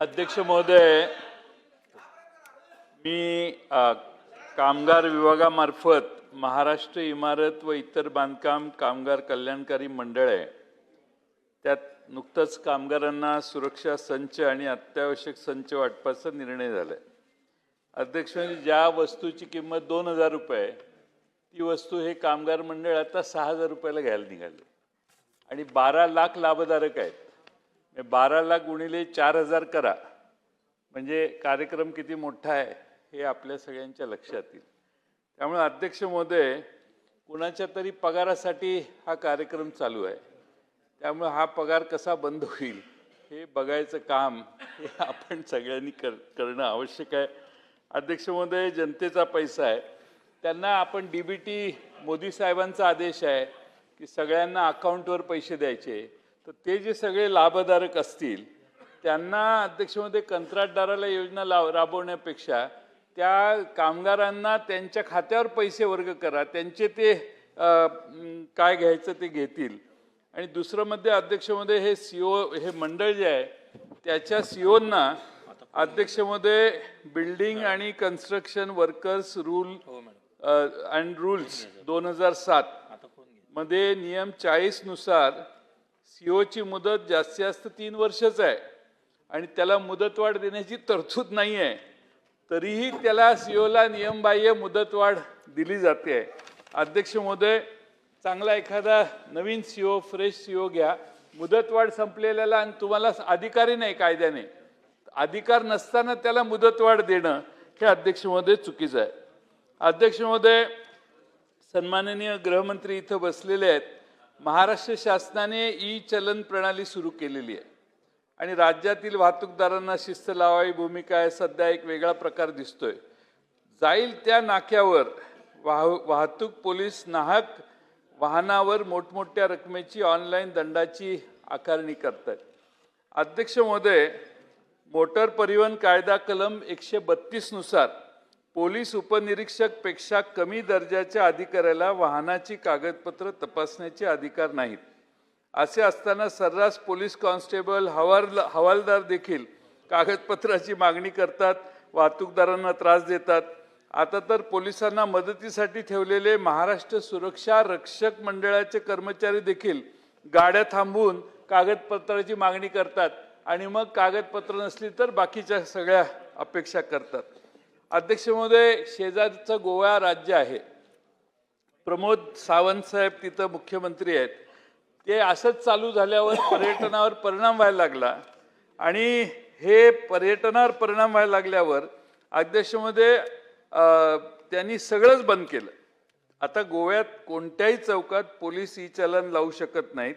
अध्यक्ष महोदय मी आ कामगार विभागामार्फत महाराष्ट्र इमारत व इतर बांधकाम कामगार कल्याणकारी मंडळ आहे. त्यात नुकतंच कामगारांना सुरक्षा संच आणि अत्यावश्यक संच वाटपाचा निर्णय झालाय. अध्यक्ष म्हणजे ज्या वस्तूची किंमत दोन हजार रुपये आहे, ती वस्तू हे कामगार मंडळ आता सहा हजार रुपयाला घ्यायला निघाले. आणि बारा लाख लाभधारक आहेत. बारा लाख गुणिले चार हजार करा. म्हणजे कार्यक्रम किती मोठा आहे हे आपल्या सगळ्यांच्या लक्षात येईल. त्यामुळे अध्यक्ष महोदय कुणाच्या तरी पगारासाठी हा कार्यक्रम चालू आहे. त्यामुळे हा पगार कसा बंद होईल हे बघायचं काम हे आपण सगळ्यांनी कर करणं आवश्यक आहे. अध्यक्ष महोदय जनतेचा पैसा आहे. त्यांना आपण डी बी टी मोदी साहेबांचा आदेश आहे की सगळ्यांना अकाउंटवर पैसे द्यायचे. तर ते जे सगळे लाभधारक असतील त्यांना अध्यक्ष महोदय कंत्राटदाराला योजना लाव राबवण्यापेक्षा त्या कामगारांना त्यांच्या खात्यावर पैसे वर्ग करा त्यांचे ते काय घ्यायचं ते घेतील. आणि दुसरं मध्ये अध्यक्षमध्ये हे सीओ हे मंडळ जे आहे त्याच्या सीओना अध्यक्षमध्ये बिल्डिंग आणि construction workers rule and rules दोन हजार सात मध्ये नियम चाळीस सीओची मुदत जास्तीत जास्त तीन वर्षच आहे. आणि त्याला मुदतवाढ देण्याची तरतूद नाही आहे. तरीही त्याला सीओला नियमबाह्य मुदतवाढ दिली जाते. अध्यक्ष महोदय चांगला एखादा नवीन सीओ फ्रेश सीओ घ्या. मुदतवाढ संपलेल्याला आणि तुम्हाला अधिकारी नाही कायद्याने. अधिकार नसताना त्याला मुदतवाढ देणं हे अध्यक्ष महोदय चुकीचं आहे. अध्यक्ष महोदय सन्माननीय गृहमंत्री इथं बसलेले आहेत. महाराष्ट्र शासनाने ई चलन प्रणाली सुरू केलेली आहे. आणि राज्यातील वाहतूकदारांना शिस्त लावावी भूमिका आहे सध्या एक वेगळा प्रकार दिसतोय. जाईल त्या नाक्यावर वाह वाहतूक पोलीस नाहक वाहनावर मोठमोठ्या रकमेची ऑनलाईन दंडाची आकारणी करतात अध्यक्ष महोदय मोटर परिवहन कायदा कलम एकशे बत्तीसनुसार पोलीस उपनिरीक्षकपेक्षा कमी दर्जाच्या अधिकाऱ्याला वाहनाची कागदपत्र तपासण्याचे अधिकार नाहीत. असे असताना सर्रास पोलीस कॉन्स्टेबल हवाल हवालदार देखील कागदपत्राची मागणी करतात वाहतूकदारांना त्रास देतात. आता तर पोलिसांना मदतीसाठी ठेवलेले महाराष्ट्र सुरक्षा रक्षक मंडळाचे कर्मचारी देखील गाड्या थांबवून कागदपत्राची मागणी करतात आणि मग कागदपत्र नसली तर बाकीच्या सगळ्या अपेक्षा करतात. अध्यक्ष महोदय शेजारचं गोवा राज्य आहे. प्रमोद सावंत साहेब तिथं मुख्यमंत्री आहेत. ते असंच चालू झाल्यावर पर्यटनावर परिणाम व्हायला लागला. आणि हे पर्यटनावर परिणाम व्हायला लागल्यावर अध्यक्षमध्ये त्यांनी सगळंच बंद केलं. आता गोव्यात कोणत्याही चौकात पोलीस ई चलन लावू शकत नाहीत.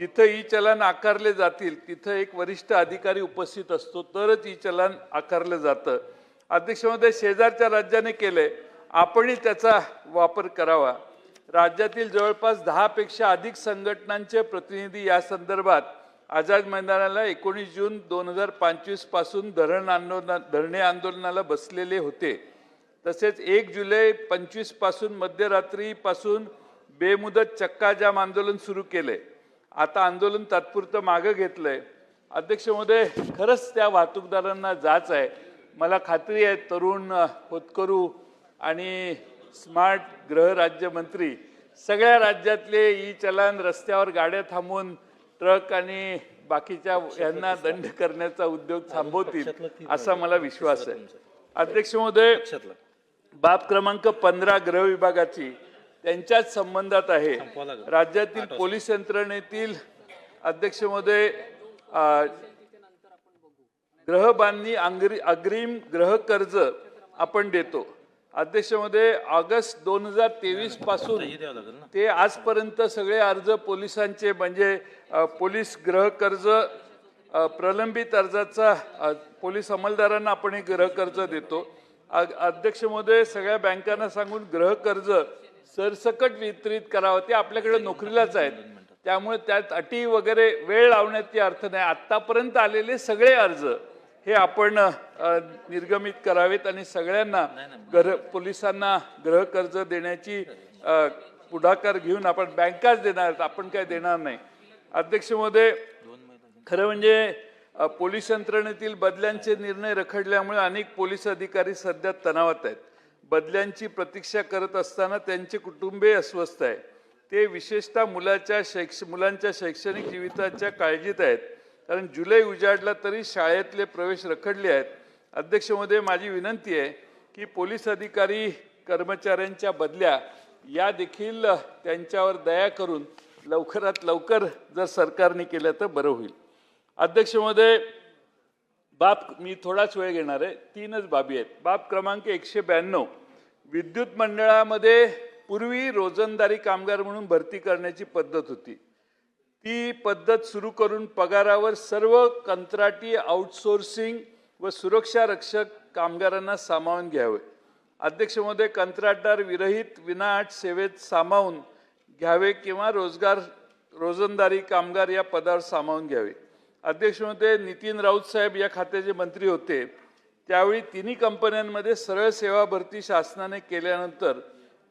जिथं ई चलन आकारले जातील तिथं एक वरिष्ठ अधिकारी उपस्थित असतो तरच ई चलन आकारलं जातं. अध्यक्षमध्ये शेजारच्या राज्याने केले. आपणही त्याचा वापर करावा. राज्यातील जवळपास दहापेक्षा अधिक संघटनांचे प्रतिनिधी या संदर्भात आझाद मैदानाला एकोणीस जून दोन हजार पंचवीसपासून धरण आंदोलन धरणे आंदोलनाला बसलेले होते. तसेच एक जुलै पंचवीसपासून मध्यरात्रीपासून बेमुदत चक्काजाम आंदोलन सुरू केले. आता आंदोलन तात्पुरतं मागं घेतलंय. अध्यक्ष महोदय खरंच त्या वाहतूकदारांना जाच आहे. मला खात्री आहे तरुण होतकरू आणि स्मार्ट गृहराज्यमंत्री सगळ्या राज्यातले ई चलन रस्त्यावर गाड्या थांबवून ट्रक आणि बाकीच्या यांना दंड करण्याचा उद्योग थांबवतील असा मला विश्वास आहे. अध्यक्ष महोदय बाब क्रमांक पंधरा गृह विभागाची त्यांच्याच संबंधात आहे. राज्यातील पोलीस यंत्रणेतील अध्यक्ष महोदय गृहबांधणी अंग्री अग्रिम गृह कर्ज आपण देतो. अध्यक्षमध्ये ऑगस्ट दोन हजार तेवीसपासून ते आजपर्यंत सगळे अर्ज पोलिसांचे म्हणजे पोलीस गृह कर्ज प्रलंबित अर्जाचा पोलीस अंमलदारांना आपण हे गृह कर्ज देतो. अध्यक्ष महोदय सगळ्या बँकांना सांगून गृह कर्ज सरसकट वितरित करावं. ते आपल्याकडे नोकरीलाच आहेत. त्यामुळे त्यात अटी वगैरे वेळ लावण्याची अर्थ नाही. आतापर्यंत आलेले सगळे अर्ज हे आपण निर्गमित करावेत आणि सगळ्यांना घर पोलिसांना गृह कर्ज देण्याची पुढाकार घेऊन आपण बँकाच देणार आहेत, आपण काय देणार नाही. अध्यक्ष महोदय खरं म्हणजे पोलीस यंत्रणेतील बदल्यांचे निर्णय रखडल्यामुळे अनेक पोलीस अधिकारी सध्या तणावात आहेत. बदल्यांची प्रतीक्षा करत असताना त्यांचे कुटुंबीय अस्वस्थ आहे ते विशेषतः मुलाच्या शैक्ष मुलांच्या शैक्षणिक जीविताच्या काळजीत आहेत. कारण जुलै उजाडला तरी शाळेतले प्रवेश रखडले आहेत. अध्यक्ष महोदय माझी विनंती आहे की पोलीस अधिकारी कर्मचाऱ्यांच्या बदल्या या देखील त्यांच्यावर दया करून लवकरात लवकर जर सरकारने केलं तर बरं होईल. अध्यक्ष महोदय बाब मी थोडाच वेळ घेणार आहे. तीनच बाबी आहेत. बाब क्रमांक एकशे ब्याण्णव. विद्युत मंडळामध्ये पूर्वी रोजंदारी कामगार म्हणून भरती करण्याची पद्धत होती. ती पद्धत सुरू करून पगारावर सर्व कंत्राटी आउटसोर्सिंग व सुरक्षा रक्षक कामगारांना सामावून घ्यावे. अध्यक्षमध्ये कंत्राटदार विरहित विनाअट सेवेत सामावून घ्यावे किंवा रोजगार रोजंदारी कामगार या पदावर सामावून घ्यावे. अध्यक्षमध्ये नितीन राऊत साहेब या खात्याचे मंत्री होते. त्यावेळी तिन्ही कंपन्यांमध्ये सरळ सेवा भरती शासनाने केल्यानंतर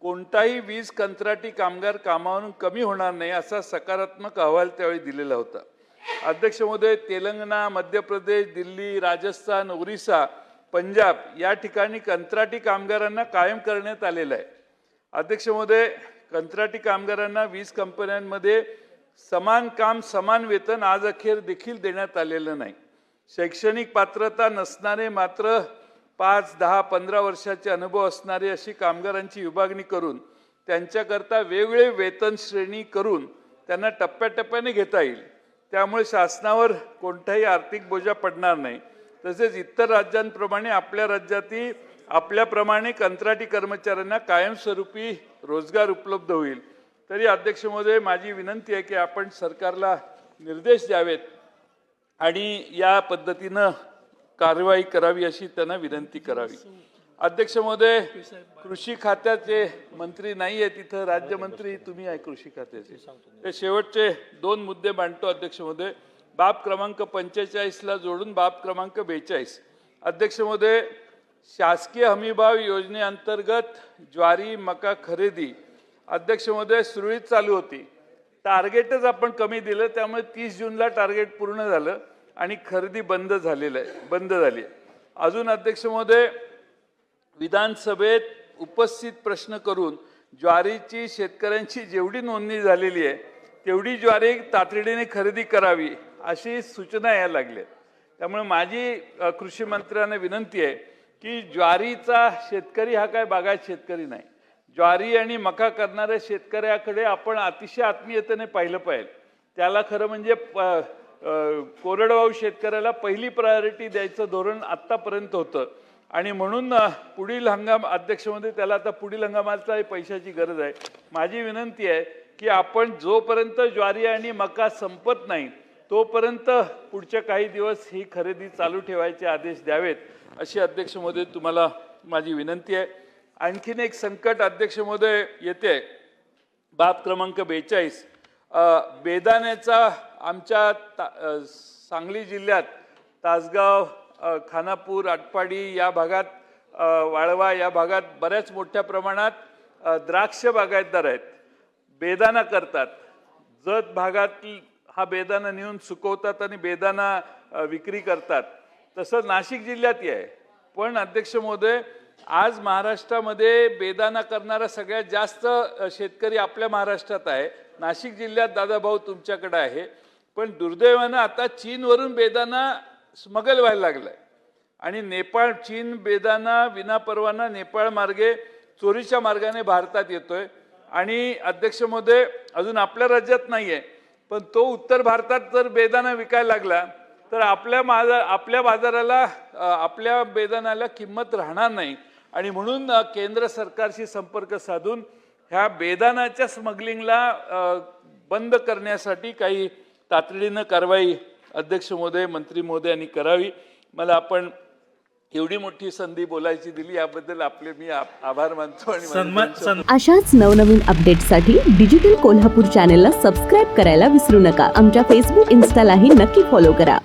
कोणताही वीज कंत्राटी कामगार कामावरून कमी होणार नाही असा सकारात्मक अहवाल त्यावेळी दिलेला होता. अध्यक्ष महोदय तेलंगणा मध्य प्रदेश दिल्ली राजस्थान ओरिसा पंजाब या ठिकाणी कंत्राटी कामगारांना कायम करण्यात आलेलं आहे. अध्यक्ष महोदय कंत्राटी कामगारांना वीज कंपन्यांमध्ये समान काम समान वेतन आज अखेर देखील देण्यात आलेलं नाही. शैक्षणिक पात्रता नसणारे मात्र पाच दहा पंधरा वर्षाचे अनुभव असणारे अशी कामगारांची विभागणी करून त्यांच्याकरता वेगवेगळे वेतन श्रेणी करून त्यांना टप्प्याटप्प्याने घेता येईल. त्यामुळे शासनावर कोणताही आर्थिक बोजा पडणार नाही. तसेच इतर राज्यांप्रमाणे आपल्या राज्यातही आपल्याप्रमाणे कंत्राटी कर्मचाऱ्यांना कायमस्वरूपी रोजगार उपलब्ध होईल. तरी अध्यक्ष महोदय माझी विनंती आहे की आपण सरकारला निर्देश द्यावेत आणि या पद्धतीनं कारवाई करावी अशी त्यांना विनंती करावी. अध्यक्ष महोदय कृषी खात्याचे मंत्री नाही आहे तिथं राज्यमंत्री तुम्ही आहे कृषी खात्याचे. ते शेवटचे दोन मुद्दे मांडतो अध्यक्ष महोदय बाब क्रमांक पंचेचाळीसला जोडून बाब क्रमांक बेचाळीस. अध्यक्ष महोदय शासकीय हमीभाव योजनेअंतर्गत ज्वारी मका खरेदी. अध्यक्ष महोदय सुरळीत चालू होती. टार्गेटच आपण कमी दिलं त्यामुळे तीस जूनला टार्गेट पूर्ण झालं. आणि खरेदी बंद झालेलं आहे बंद झाली अजून अध्यक्ष महोदय विधानसभेत उपस्थित प्रश्न करून ज्वारीची शेतकऱ्यांची जेवढी नोंदणी झालेली आहे तेवढी ज्वारी तातडीने खरेदी करावी अशी सूचना यायला लागल्या त्यामुळे माझी कृषी मंत्र्यांना विनंती आहे की ज्वारीचा शेतकरी हा काय बागायत शेतकरी नाही. ज्वारी आणि मका करणाऱ्या शेतकऱ्याकडे आपण अतिशय आत्मीयतेने पाहिलं पाहिजे. त्याला खरं म्हणजे प- कोरडवाहू शेतकऱ्याला पहिली प्रायोरिटी द्यायचं धोरण आत्तापर्यंत होतं. आणि म्हणून पुढील हंगाम अध्यक्षमध्ये त्याला आता पुढील हंगामाचा पैशाची गरज आहे. माझी विनंती आहे की आपण जोपर्यंत ज्वारी आणि मका संपत नाही तोपर्यंत पुढच्या काही दिवस ही खरेदी चालू ठेवायचे आदेश द्यावेत अशी अध्यक्ष महोदय तुम्हाला माझी विनंती आहे. आणखीन एक संकट अध्यक्ष महोदय येते. बाब क्रमांक बेचाळीस. बेदाण्याचा आमच्या ता सांगली जिल्ह्यात तासगाव खानापूर आटपाडी या भागात वाळवा या भागात बऱ्याच मोठ्या प्रमाणात द्राक्ष बागायतदार आहेत. बेदाना करतात. जत भागात हा बेदाना नेऊन सुकवतात आणि बेदाना विक्री करतात. तसं नाशिक जिल्ह्यातही आहे. पण अध्यक्ष महोदय आज महाराष्ट्रामध्ये बेदाना करणारा सगळ्यात जास्त शेतकरी आपल्या महाराष्ट्रात आहे. नाशिक जिल्ह्यात दादाभाऊ तुमच्याकडे आहे. पण दुर्दैवानं आता चीनवरून बेदाना स्मगल व्हायला लागलाय. आणि नेपाळ चीन बेदाना विनापरवाना नेपाळ मार्गे चोरीच्या मार्गाने भारतात येतोय. आणि अध्यक्ष महोदय अजून आपल्या राज्यात नाहीये पण तो उत्तर भारतात जर बेदाना विकायला लागला तर आपल्या माझा आपल्या बाजाराला आपल्या बेदानाला किंमत राहणार नाही. आणि म्हणून केंद्र सरकारशी संपर्क साधून ह्या बेदानाच्या स्मगलिंगला बंद करण्यासाठी काही तातडीनं कारवाई अध्यक्ष महोदय मंत्री महोदयांनी करावी. मला आपण एवढी मोठी संधी बोलायची दिली याबद्दल आपले मी आभार मानतो अशाच नवनवीन अपडेट्ससाठी डिजिटल कोल्हापूर चॅनेलला सबस्क्राईब करायला विसरू नका. आमच्या फेसबुक इन्स्टालाही नक्की फॉलो करा.